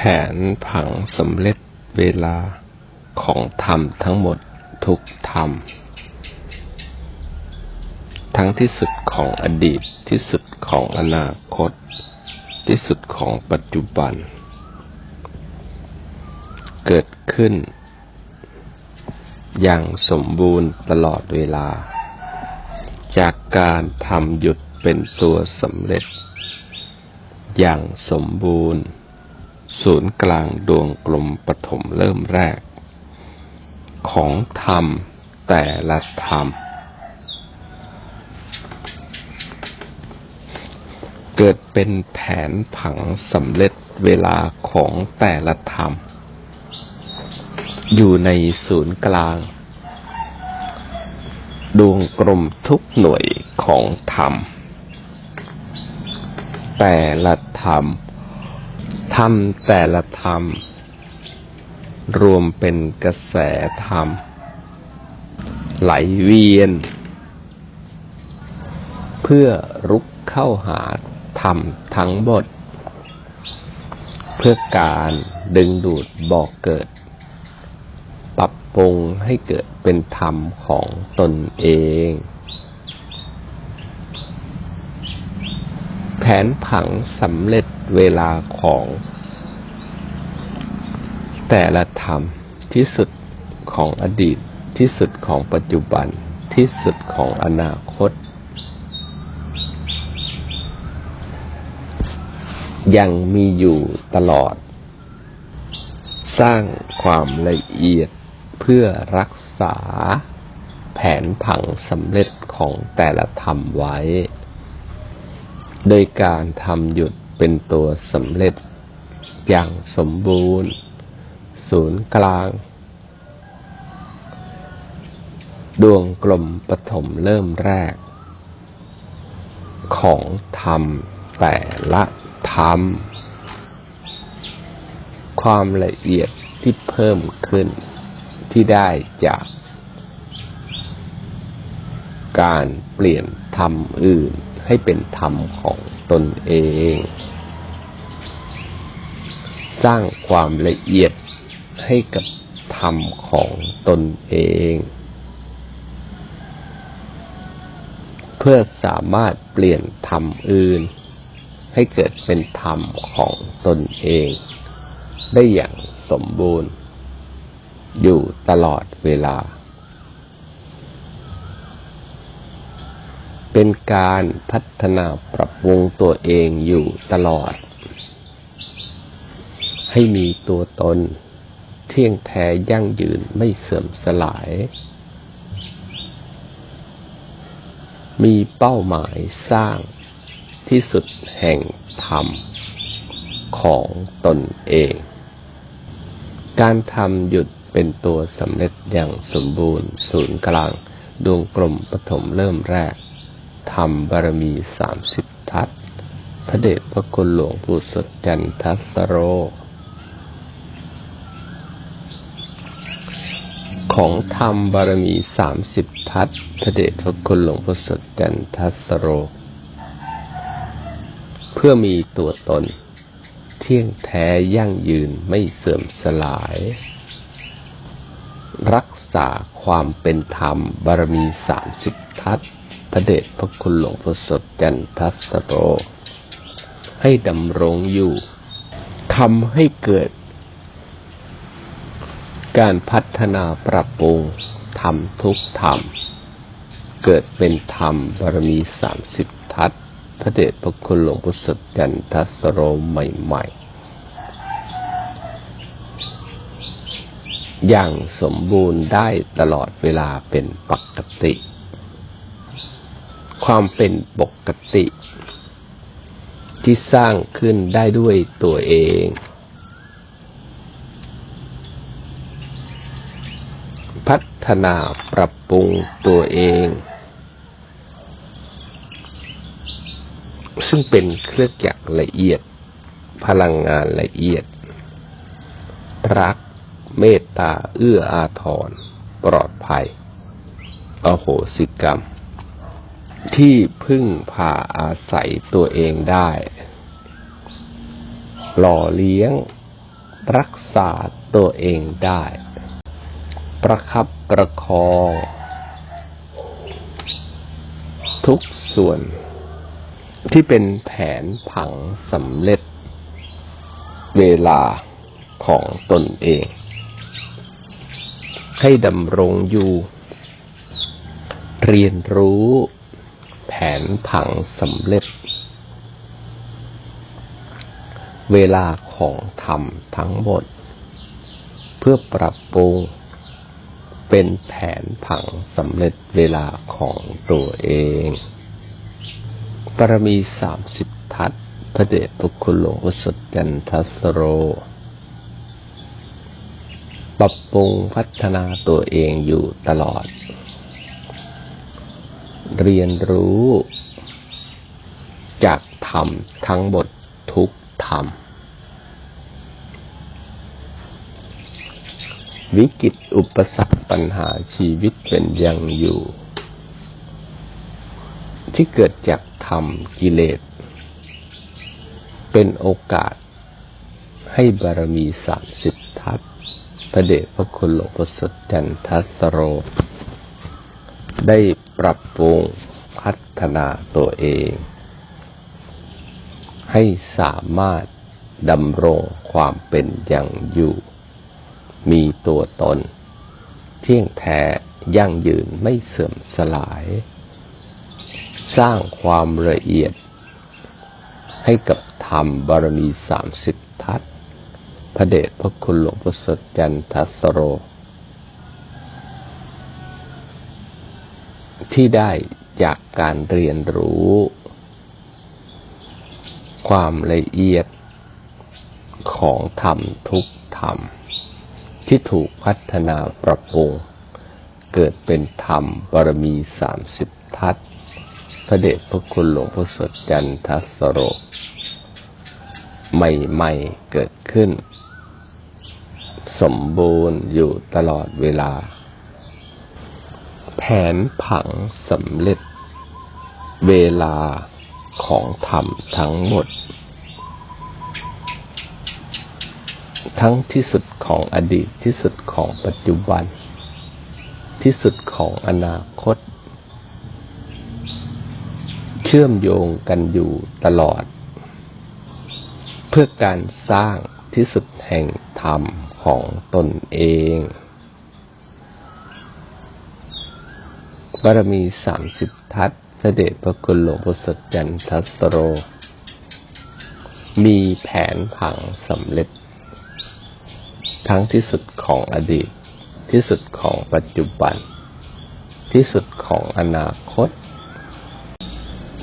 แผนผังสำเร็จเวลาของธรรมทั้งหมดทุกธรรม ทั้งที่สุดของอดีตที่สุดของอนาคต ที่สุดของปัจจุบัน เกิดขึ้น อย่างสมบูรณ์ตลอดเวลา จากการทำหยุดเป็นตัวสำเร็จ อย่างสมบูรณ์ ศูนย์กลางดวงกลมปฐมเริ่มแรก ของธรรมแต่ละธรรม เกิดเป็นแผนผังสำเร็จเวลาของแต่ละธรรม อยู่ในศูนย์กลาง ดวงกลมทุกหน่วยของธรรม แต่ละธรรม ธรรมแต่ละธรรม รวมเป็นกระแสธรรม ไหลเวียน เพื่อรุกเข้าหาธรรมทั้งหมด เพื่อการดึงดูดบอกเกิด ปรับปรุงให้เกิดเป็นธรรมของตนเอง แผนผังสำเร็จเวลาของ แต่ละธรรมที่สุดของอดีตที่สุดของปัจจุบันที่สุดของอนาคต ยังมีอยู่ตลอด สร้างความละเอียดเพื่อรักษา แผนผังสำเร็จของแต่ละธรรมไว้ โดยการทำหยุดเป็นตัวสำเร็จ อย่างสมบูรณ์ ศูนย์กลาง ดวงกลมปฐมเริ่มแรก ของธรรมแต่ละธรรม ความละเอียดที่เพิ่มขึ้นที่ได้จาก การเปลี่ยนธรรมอื่น ให้เป็นธรรมของตนเอง สร้างความละเอียดให้กับธรรมของตนเอง เพื่อสามารถเปลี่ยนธรรมอื่น ให้เกิดเป็นธรรมของตนเอง ได้อย่างสมบูรณ์ อยู่ตลอดเวลา เป็นการพัฒนาปรับปรุงตัวเองอยู่ตลอด ให้มีตัวตน เที่ยงแท้ยั่งยืนไม่เสื่อมสลาย มีเป้าหมายสร้างที่สุดแห่งธรรมของตนเอง การทำหยุดเป็นตัวสำเร็จอย่างสมบูรณ์ศูนย์กลางดวงกลมปฐมเริ่มแรก ธรรมบารมีสามสิบทัศพระเดชพระคุณหลวงปู่สดจันทัสโร ของธรรมบารมีสามสิบทัศพระเดชพระคุณหลวงปู่สดจันทัสโร เพื่อมีตัวตน เที่ยงแท้ยั่งยืนไม่เสื่อมสลาย รักษาความเป็นธรรมบารมีสามสิบทัศ พระเดชพระคุณหลวงพ่อสดจันทัสโรให้ดำรงอยู่ทำให้เกิด การพัฒนาปรับปรุงธรรมทุกธรรม เกิดเป็นธรรมบารมีสามสิบทัศพระเดชพระคุณหลวงพ่อสดจันทัสโรใหม่ๆ อย่างสมบูรณ์ได้ตลอดเวลาเป็นปกติ ความเป็นปกติ ที่สร้างขึ้นได้ด้วยตัวเอง พัฒนาปรับปรุงตัวเอง ซึ่งเป็นเครื่องจักรละเอียด พลังงานละเอียด รัก เมตตา เอื้ออาทร ปลอดภัย อโหสิกรรม ที่พึ่งพาอาศัยตัวเองได้ หล่อเลี้ยง รักษาตัวเองได้ ประคับประคอง ทุกส่วน ที่เป็นแผนผังสำเร็จ เวลาของตนเอง ให้ดำรงอยู่ เรียนรู้ นผังสำเร็จ เวลาของธรรมทั้งหมด เพื่อปรับปรุงเป็นแผนผังสำเร็จเวลาของตัวเองปรมีสามสิบทัศพระเดชพระคุณหลวงพ่อสดจันทสโร ปรับปรุงพัฒนาตัวเองอยู่ตลอด เรียนรู้ จากธรรมทั้งหมดทุกธรรม วิกฤตอุปสรรคปัญหาชีวิตเป็นยังอยู่ ที่เกิดจากธรรมกิเลส เป็นโอกาสให้บารมีสามสิบทัศพระเดชพระคุณหลวงพ่อสดจันทัสโร ได้ปรับปรุงพัฒนาตัวเอง ให้สามารถดำรงความเป็นอย่างอยู่ มีตัวตน เที่ยงแท้ยั่งยืนไม่เสื่อมสลาย สร้างความละเอียด ให้กับธรรมบารมีสามสิบทัศน์พระเดชพระคุณหลวงพ่อสดจันทัสโร ที่ได้จากการเรียนรู้ ความละเอียดของธรรมทุกธรรม ที่ถูกพัฒนาปรับปรุง เกิดเป็นธรรมบารมีสามสิบทัศพระเดชพระคุณหลวงพ่อสดจันทัสโรใหม่ๆเกิดขึ้น สมบูรณ์อยู่ตลอดเวลา แผนผังสำเร็จ เวลาของธรรมทั้งหมด ทั้งที่สุดของอดีตที่สุดของปัจจุบัน ที่สุดของอนาคต เชื่อมโยงกันอยู่ตลอด เพื่อการสร้างที่สุดแห่งธรรมของตนเอง บารมีสามสิบทัศน์พระเดชพระคุณหลวงพ่อสดจันทัสโร มีแผนผังสำเร็จ ทั้งที่สุดของอดีต ที่สุดของปัจจุบัน ที่สุดของอนาคต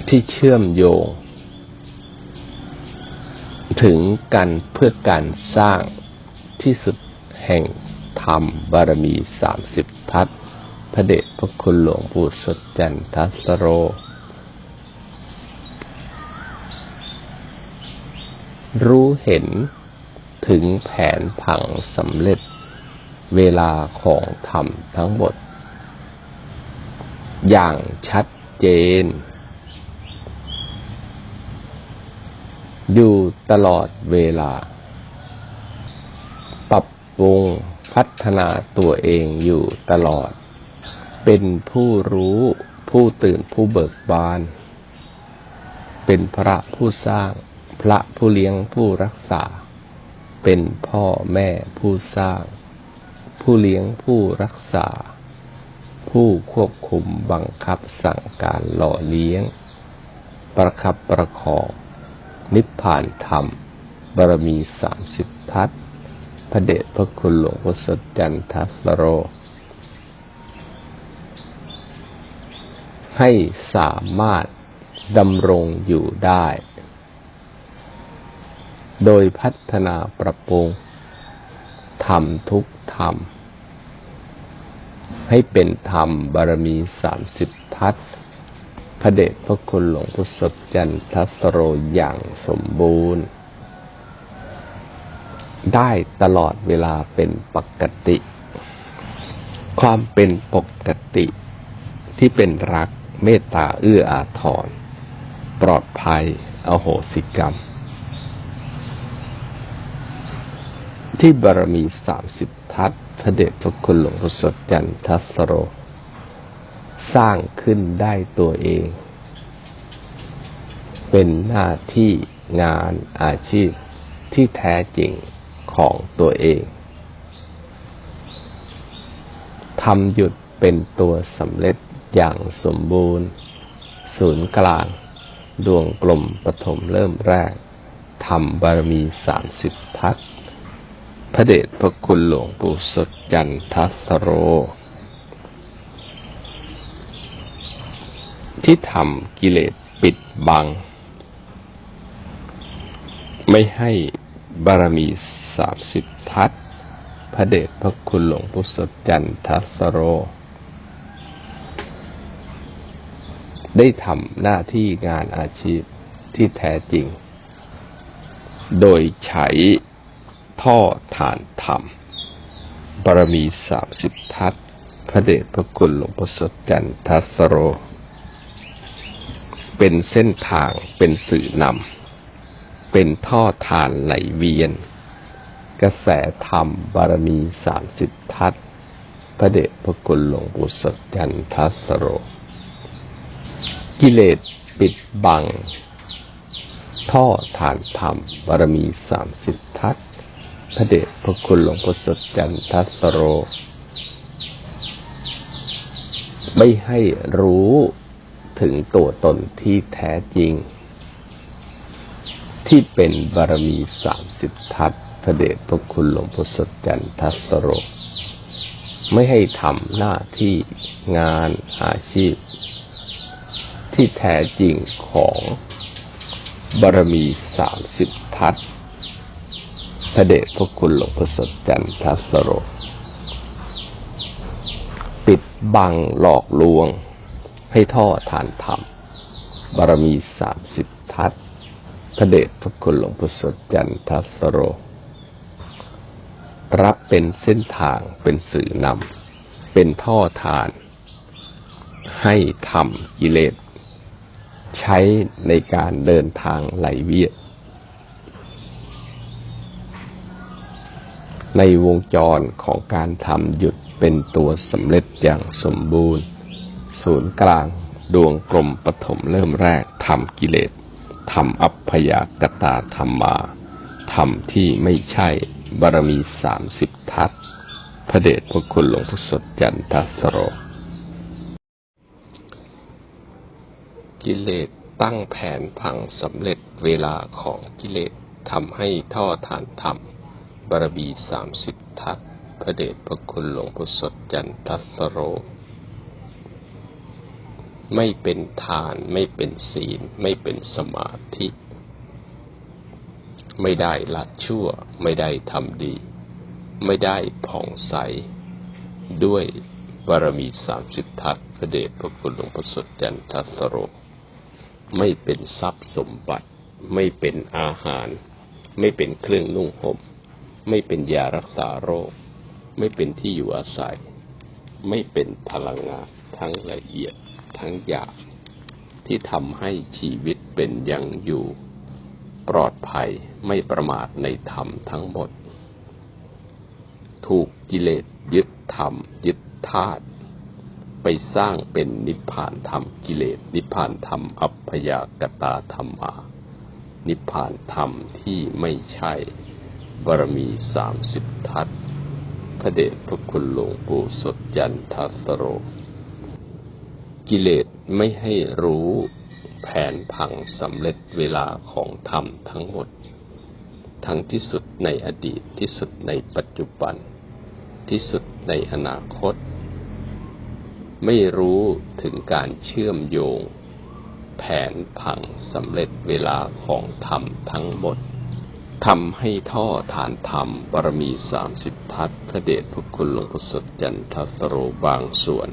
ที่เชื่อมโยง ถึงกันเพื่อการสร้างที่สุดแห่งธรรมบารมีสามสิบทัศน์ พระเดชพระคุณหลวงปู่สดจันทัสโร รู้เห็นถึงแผนผังสำเร็จเวลาของธรรมทั้งหมด อย่างชัดเจน อยู่ตลอดเวลา ปรับปรุงพัฒนาตัวเองอยู่ตลอด เป็นผู้รู้ผู้ตื่นผู้เบิกบาน เป็นพระผู้สร้าง พระผู้เลี้ยงผู้รักษา เป็นพ่อแม่ผู้สร้าง ผู้เลี้ยงผู้รักษา ผู้ควบคุมบังคับสั่งการหล่อเลี้ยง ประคับประคองนิพพานธรรม บารมีสามสิบทัศพระเดชพระคุณหลวงพ่อสดจันทัสโร ให้สามารถดำรงอยู่ได้ โดยพัฒนาปรับปรุงธรรมทุกธรรม ให้เป็นธรรมบารมีสามสิบทัศพระเดชพระคุณหลวงพุทธสดจันทัสโรอย่างสมบูรณ์ ได้ตลอดเวลาเป็นปกติ ความเป็นปกติที่เป็นรัก เมตตาเอื้ออาทร ปลอดภัย อโหสิกรรม ที่บารมีสามสิบทัศพระเดชพระคุณหลวงพ่อสดจันทัสโร สร้างขึ้นได้ตัวเอง เป็นหน้าที่งานอาชีพที่แท้จริงของตัวเองทำหยุดเป็นตัวสำเร็จ อย่างสมบูรณ์ ศูนย์กลาง ดวงกลมปฐมเริ่มแรกทำบารมีสามสิบทัศพระเดชพระคุณหลวงปู่สดจันทัสโร ที่ทำกิเลสปิดบัง ไม่ให้บารมีสามสิบทัศพระเดชพระคุณหลวงปู่สดจันทัสโร ได้ทำหน้าที่งานอาชีพที่แท้จริง โดยใช้ท่อฐานธรรมบารมีสามสิบทัศพระเดชพระคุณหลวงพ่อสดจันทัสโร เป็นเส้นทางเป็นสื่อนำ เป็นท่อฐานไหลเวียน กระแสธรรมบารมีสามสิบทัศพระเดชพระคุณหลวงปู่สดจันทัสโร กิเลสปิดบัง ท่อฐานธรรมบารมีสามสิบทัศพระเดชพระคุณหลวงพ่อสดจันทัสโร ไม่ให้รู้ถึงตัวตนที่แท้จริง ที่เป็นบารมีสามสิบทัศพระเดชพระคุณหลวงพ่อสดจันทัสโร ไม่ให้ทำหน้าที่งานอาชีพ ที่แท้จริงของบารมีสามสิบทัศพระเดชพระคุณหลวงพ่อสดจันทัสโร ปิดบังหลอกลวง ให้ท่อทานธรรม บารมีสามสิบทัศพระเดชพระคุณหลวงพ่อสดจันทัสโร รับเป็นเส้นทางเป็นสื่อนำเป็นท่อทาน ให้ทำกิเลส ใช้ในการเดินทางไหลเวียนในวงจรของการทำหยุดเป็นตัวสำเร็จอย่างสมบูรณ์ ศูนย์กลางดวงกลมปฐมเริ่มแรกทำกิเลสทำอัพพยากตาธรรมาทำที่ไม่ใช่บารมีสามสิบทัศพระเดชพระคุณหลวงพ่อสดจันทสโร กิเลสตั้งแผนพังสำเร็จเวลาของกิเลสทำให้ท่อฐานธรรมบารมีสามสิบทัศพระเดชพระคุณหลวงพ่อสดจันทัสโร ไม่เป็นทานไม่เป็นศีล ไม่เป็นสมาธิ ไม่ได้ละชั่ว ไม่ได้ทำดี ไม่ได้ผ่องใส ด้วยบารมีสามสิบทัศพระเดชพระคุณหลวงพ่อสดจันทัสโร ไม่เป็นทรัพย์สมบัติ ไม่เป็นอาหาร ไม่เป็นเครื่องนุ่งห่ม ไม่เป็นยารักษาโรค ไม่เป็นที่อยู่อาศัย ไม่เป็นพลังงานทั้งละเอียดทั้งหยาบที่ทำให้ชีวิตเป็นยังอยู่ ปลอดภัยไม่ประมาทในธรรมทั้งหมด ถูกกิเลสยึดธรรม ยึดธาตุ ไปสร้างเป็นนิพพานธรรมกิเลส นิพพานธรรมอัพยากตาธรรมา นิพพานธรรมที่ไม่ใช่บารมีสามสิบทัศพระเดชพระคุณหลวงปู่สดจันทัสโร กิเลสไม่ให้รู้แผนพังสำเร็จเวลาของธรรมทั้งหมด ทั้งที่สุดในอดีตที่สุดในปัจจุบัน ที่สุดในอนาคต ไม่รู้ถึงการเชื่อมโยง แผนพังสำเร็จเวลาของธรรมทั้งหมดทำให้ท่อฐานธรรมบารมีสามสิบทัศพระเดชพระคุณหลวงพ่อสดจันทสโรบางส่วน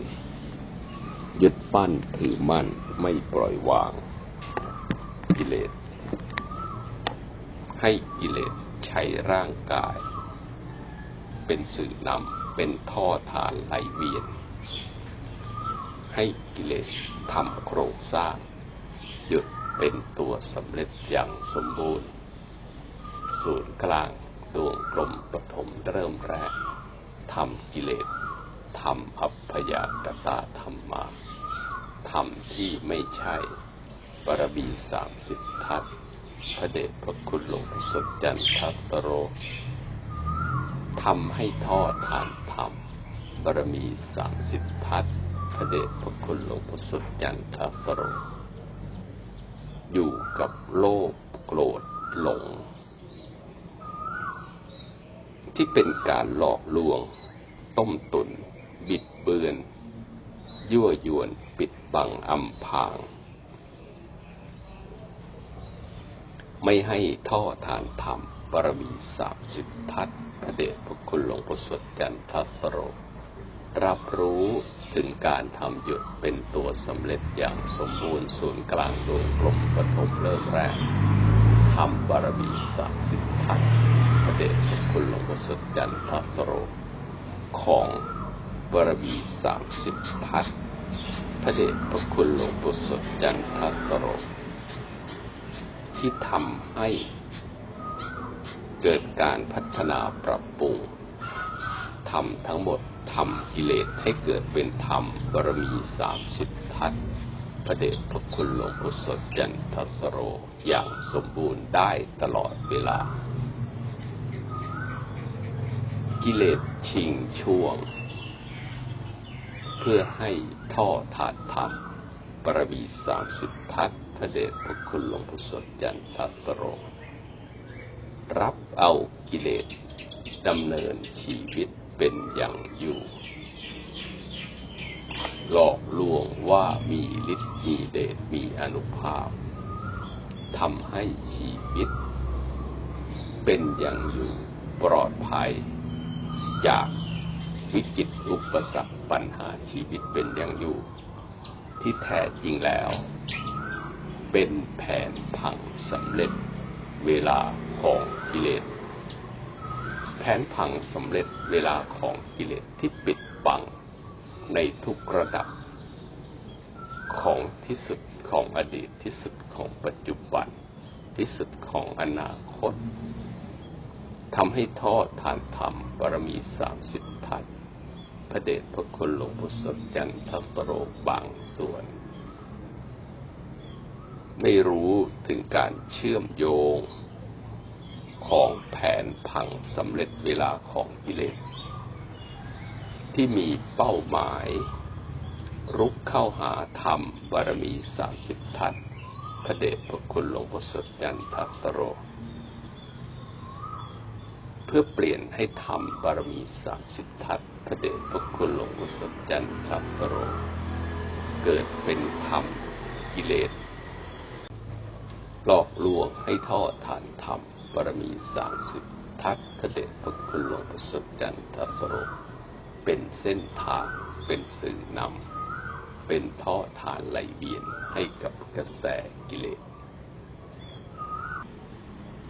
ยึดปั้นถือมั่นไม่ปล่อยวางกิเลส ให้กิเลสใช้ร่างกาย เป็นสื่อนำเป็นท่อฐานไหลเวียน ให้กิเลสทำโครงสร้างหยุดเป็นตัวสำเร็จอย่างสมบูรณ์ ศูนย์กลางดวงกลมปฐมเริ่มแรกทำกิเลสทำอัพพยากตาธรรมาทำที่ไม่ใช่บารมีสามสิบทัศพระเดชพระคุณหลวงสดจันทัสโรทำให้ท่อทานธรรมบารมีสามสิบทัศน์ เดชพระคุณหลวงพ่อสดจันทัสโรอยู่กับโลภโกรธหลง ที่เป็นการหลอกลวง ต้มตุน บิดเบือน ยั่วยวนปิดบังอำพาง ไม่ให้ท่อทานธรรมบารมีสามสิบทัศน์พระเดชพระคุณหลวงพ่อสดจันทัสโร รับรู้ถึงการทำหยุดเป็นตัวสำเร็จอย่างสมบูรณ์ศูนย์กลางดวงกลมปฐมเริ่มแรกทำบารมีสามสิบทันพระเดชพระคุณหลวงพ่อสดจันทัสโรของบารมีสามสิบทัศพระเดชพระคุณหลวงปู่สดจันทัสโรที่ทำให้เกิดการพัฒนาปรับปรุงทำทั้งหมด ทำกิเลสให้เกิดเป็นธรรมบารมีสามสิบทัศพระเดชพระคุณหลวงปู่สดจันทัสโรอย่างสมบูรณ์ได้ตลอดเวลา กิเลสชิงช่วง เพื่อให้ท่อถาดธรรมบารมีสามสิบทัศพระเดชพระคุณหลวงพ่อสดจันทัสโร รับเอากิเลสดำเนินชีวิต เป็นอย่างอยู่ หลอกลวงว่ามีฤทธิ์มีเดชมีอนุภาพทำให้ชีวิต เป็นอย่างอยู่ปลอดภัย จากวิกฤตอุปสรรคปัญหาชีวิตเป็นอย่างอยู่ ที่แท้จริงแล้ว เป็นแผนพังสำเร็จเวลาของกิเลส แผนพังสำเร็จเวลาของกิเลสที่ปิดบังในทุกระดับของที่สุดของอดีตที่สุดของปัจจุบันที่สุดของอนาคตทำให้ท่อทานธรรมบารมีสามสิบทัศน์พระเดชพระคุณหลวงพุทธจันทสโรบางส่วน ไม่รู้ถึงการเชื่อมโยง ของแผนพังสำเร็จเวลาของกิเลส ที่มีเป้าหมาย รุกเข้าหาธรรมบารมีสามสิบทัศพระเดชพระคุณหลวงพ่อสดจันทสโร เพื่อเปลี่ยนให้ธรรมบารมีสามสิบทัศพระเดชพระคุณหลวงพ่อสดจันทสโร เกิดเป็นธรรมกิเลสหลอกลวงให้ทอดทานธรรม บารมีสามสิบทัศน์พระเดชพระคุณหลวงพ่อสดจันทสโรเป็นเส้นทางเป็นสื่อนำเป็นท่อทานไหลเวียนให้กับกระแสกิเลส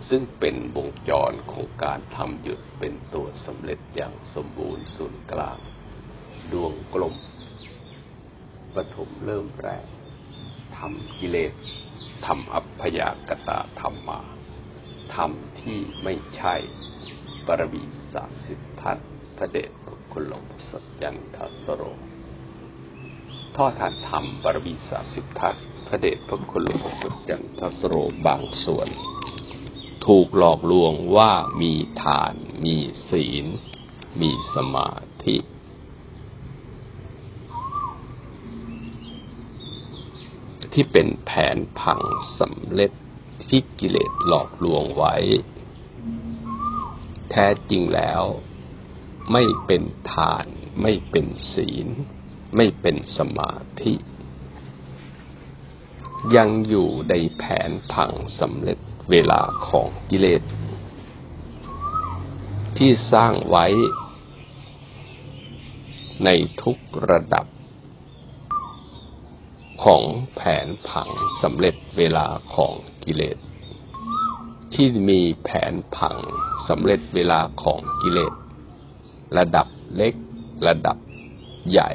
ซึ่งเป็นวงจรของการทำหยุดเป็นตัวสำเร็จอย่างสมบูรณ์ศูนย์กลาง ดวงกลมปฐมเริ่มแรกทำกิเลสทำอัพยากตาธรรมมา ทำที่ไม่ใช่ปรมีสามสิบทัศน์พระเดชพระคุณหลวงพ่อสดยันทัสโรทอดทานธรรมบารมีสามสิบทัศน์พระเดชพระคุณหลวงพ่อสดจันทัสโรบางส่วน ถูกหลอกลวงว่ามีทาน มีศีล มีสมาธิ ที่เป็นแผนพังสำเร็จ ที่กิเลสหลอกลวงไว้ แท้จริงแล้ว ไม่เป็นทาน ไม่เป็นศีล ไม่เป็นสมาธิ ยังอยู่ในแผนพังสำเร็จเวลาของกิเลส ที่สร้างไว้ ในทุกระดับของแผนผังสำเร็จเวลาของ กิเลส ที่มีแผนผังสำเร็จเวลาของกิเลส ระดับเล็กระดับใหญ่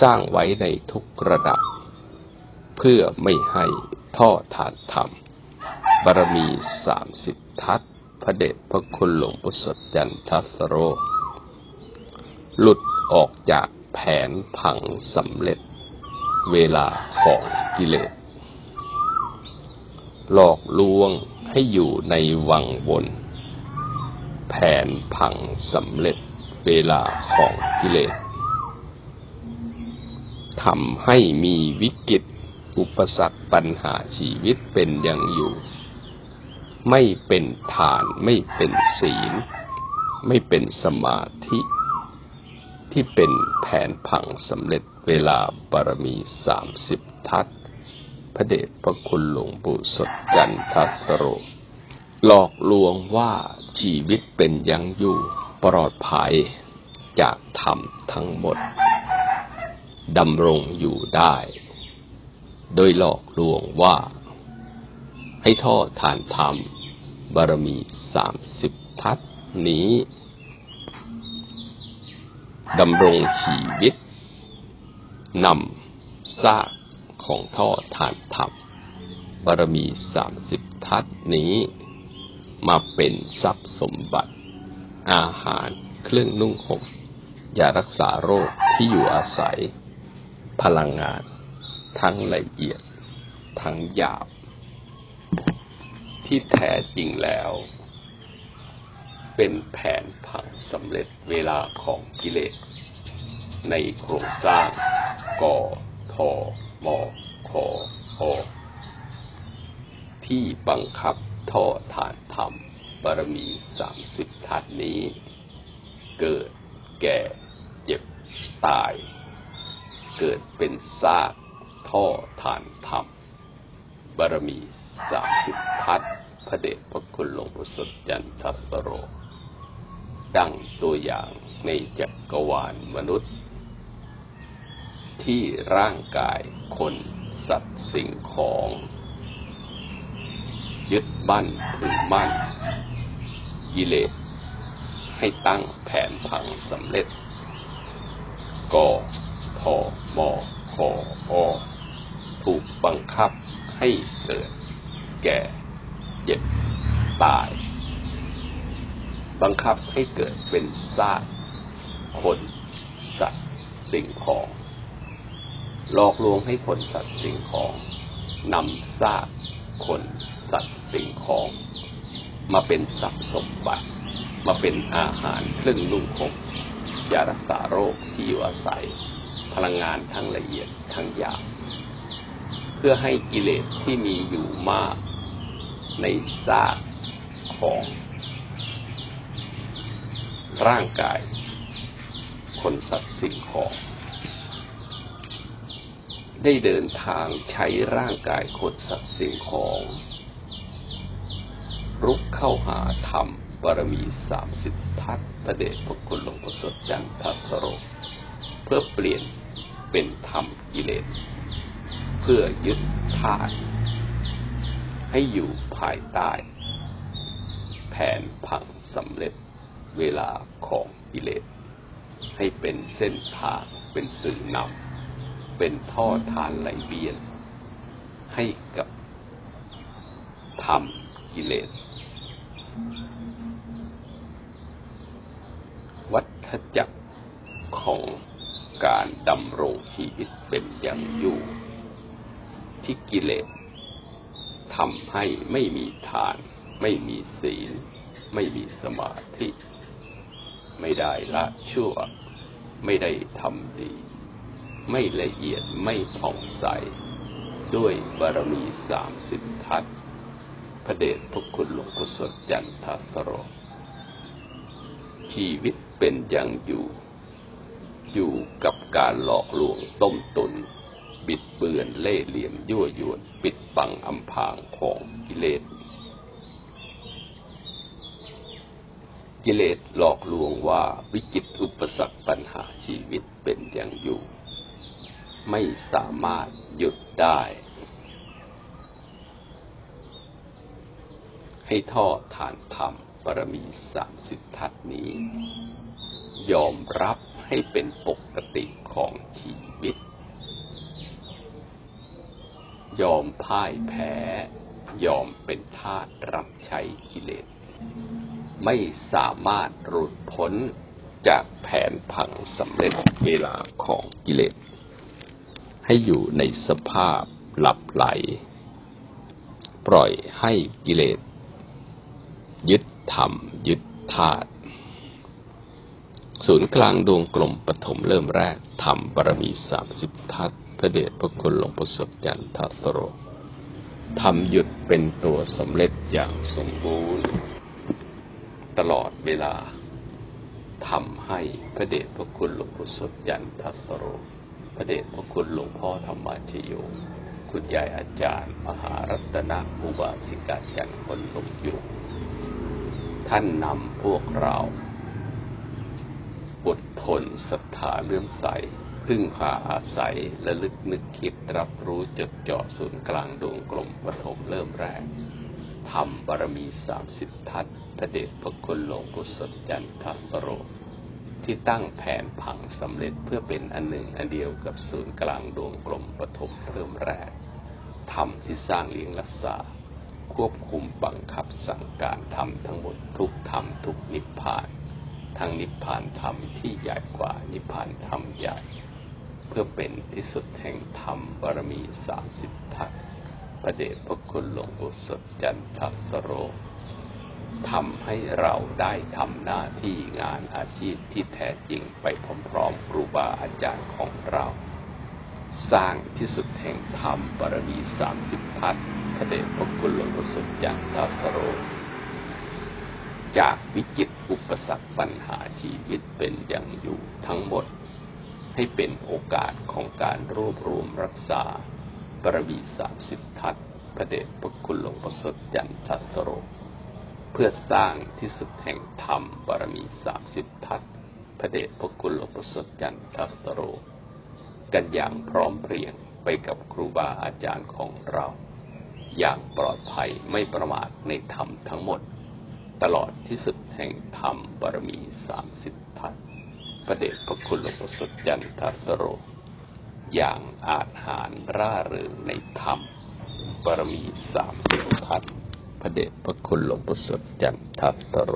สร้างไว้ในทุกระดับ เพื่อไม่ให้ท่อทานธรรมบารมีสามสิบทัศพระเดชพระคุณหลวงปู่สดจันทัสโร หลุดออกจากแผนผังสำเร็จ เวลาของกิเลส หลอกลวงให้อยู่ในวังวนแผนผังสำเร็จเวลาของกิเลสทำให้มีวิกฤตอุปสรรคปัญหาชีวิตเป็นอย่างอยู่ ไม่เป็นฐานไม่เป็นศีล ไม่เป็นสมาธิ ที่เป็นแผนผังสำเร็จเวลาบารมีสามสิบทัศ พระเดชพระคุณหลวงปู่สดจันทัสโร หลอกลวงว่าชีวิตเป็นยังอยู่ปลอดภัยจากธรรมทั้งหมดดำรงอยู่ได้ โดยหลอกลวงว่า ให้ท่อทานธรรม บารมีสามสิบทัศน์นี้ดำรงชีวิตนำซาก ของท่อทานธรรมบารมีสามสิบทัศน์นี้ มาเป็นทรัพย์สมบัติ อาหารเครื่องนุ่งห่มยารักษาโรคที่อยู่อาศัย พลังงาน ทั้งละเอียด ทั้งหยาบ ที่แท้จริงแล้ว เป็นแผนผังสำเร็จเวลาของกิเลสในโครงสร้างกอทอ มคอที่บังคับท่อฐานธรรมบารมีสามสิบทัศน์นี้ เกิดแก่เจ็บตาย เกิดเป็นซากท่อฐานธรรมบารมีสามสิบทัศน์พระเดชพระคุณหลวงปู่สดจันทสโร ดังตัวอย่างในจักรวาลมนุษย์ ที่ร่างกายคนสัตว์สิ่งของ ยึดมั่นถือมั่นกิเลสให้ตั้งแผนผังสำเร็จกทมคอถูกบังคับให้เกิด แก่ เจ็บ ตาย บังคับให้เกิดเป็นซากคน สัตว์ สิ่งของ หลอกลวงให้คนสัตว์สิ่งของนำซากคนสัตว์สิ่งของ มาเป็นทรัพย์สมบัติ มาเป็นอาหารเครื่องนุ่งห่มยารักษาโรคที่อยู่อาศัย พลังงานทั้งละเอียดทั้งหยาบเพื่อให้กิเลสที่มีอยู่มากในซากของ ร่างกาย คนสัตว์สิ่งของ ได้เดินทางใช้ร่างกายคนสัตว์สิ่งของ รุกเข้าหาธรรมบารมีสามสิบทัศพระเดชพระคุณหลวงพ่อสดจันทัสโรเพื่อเปลี่ยนเป็นธรรมกิเลส เพื่อยึดธาตุให้อยู่ภายใต้ แผนผังสำเร็จเวลาของกิเลส ให้เป็นเส้นทางเป็นสื่อนำ เป็นท่อทานไหลเวียน ให้กับธรรมกิเลส วัฏจักรของการดำรงชีวิตเป็นอย่างอยู่ ที่กิเลสทำให้ไม่มีทาน ไม่มีศีล ไม่มีสมาธิ ไม่ได้ละชั่ว ไม่ได้ทำดี ไม่ละเอียดไม่ผ่องใส ด้วยบารมีสามสิบทัศพระเดชพระคุณหลวงพ่อสดจันทสโรชีวิตเป็นอย่างอยู่ อยู่กับการหลอกลวงต้มตุน บิดเบือนเล่เหลี่ยมยั่วยวนปิดบังอำพรางของกิเลส กิเลสหลอกลวงว่าวิจิตอุปสรรคปัญหาชีวิตเป็นอย่างอยู่ ไม่สามารถหยุดได้ ให้ท่อดทานธรรมบารมีสามสิบทัศน์นี้ ยอมรับให้เป็นปกติของชีวิต ยอมพ่ายแพ้ ยอมเป็นทาสรับใช้กิเลส ไม่สามารถหลุดพ้นจากแผนผังสำเร็จเวลาของกิเลส ให้อยู่ในสภาพหลับไหล ปล่อยให้กิเลส ยึดธรรม ยึดธาตุศูนย์กลางดวงกลมปฐมเริ่มแรกธรรมบารมีสามสิบทัศพระเดชพระคุณหลวงประสบจันทสโรทำหยุดเป็นตัวสำเร็จอย่างสมบูรณ์ ตลอดเวลาทำให้พระเดชพระคุณหลวงประสบจันทสโร ระเดชพระคุณหลวงพ่อธรรมาชโย คุณยายอาจารย์ มหารัตนอุบาสิกาจันทร์คนลงอยู่ท่านนำพวกเราอดทนศรัทธาเลื่อมใส พึ่งพาอาศัยและลึกนึกคิดรับรู้จดจ่อศูนย์กลางดวงกลมปฐมเริ่มแรกทำบารมีสามสิบทัศน์พระเดชพระคุณหลวงปู่สจันทสโร ที่ตั้งแผนผังสำเร็จเพื่อเป็นอันหนึ่งอันเดียวกับศูนย์กลางดวงกลมปฐมเริ่มแรกธรรมที่สร้างเลี้ยงรักษา ควบคุมบังคับสั่งการทำทั้งหมดทุกธรรมทุกนิพพานทั้งนิพพานธรรมที่ใหญ่กว่านิพพานธรรมใหญ่ เพื่อเป็นที่สุดแห่งธรรมบารมีสามสิบทัศน์พระเดชพระคุณหลวงปู่สดจันทสโร ทำให้เราได้ทำหน้าที่งานอาชีพที่แท้จริงไปพร้อมๆครูบาอาจารย์ของเรา สร้างที่สุดแห่งธรรมบารมีสามสิบทัศพระเดชพระคุณหลวงปู่สดจันทสโร จากวิกฤตอุปสรรคปัญหาชีวิตเป็นอย่างอยู่ทั้งหมด ให้เป็นโอกาสของการรวบรวมรักษาบารมีสามสิบทัศพระเดชพระคุณหลวงประสดจันทสโร เพื่อสร้างที่สุดแห่งธรรมบารมีสามสิบทัศพระเดชพระคุณหลวงประสดจันทัสโร กันอย่างพร้อมเพรียงไปกับครูบาอาจารย์ของเรา อย่างปลอดภัยไม่ประมาทในธรรมทั้งหมด ตลอดที่สุดแห่งธรรมบารมีสามสิบทัศพระเดชพระคุณหลวงประสดจันทัสโร อย่างอาจหารร่าเริงในธรรมบารมีสามสิบทัศ พระเดชพระคุณหลวงปู่สดจันทัสโร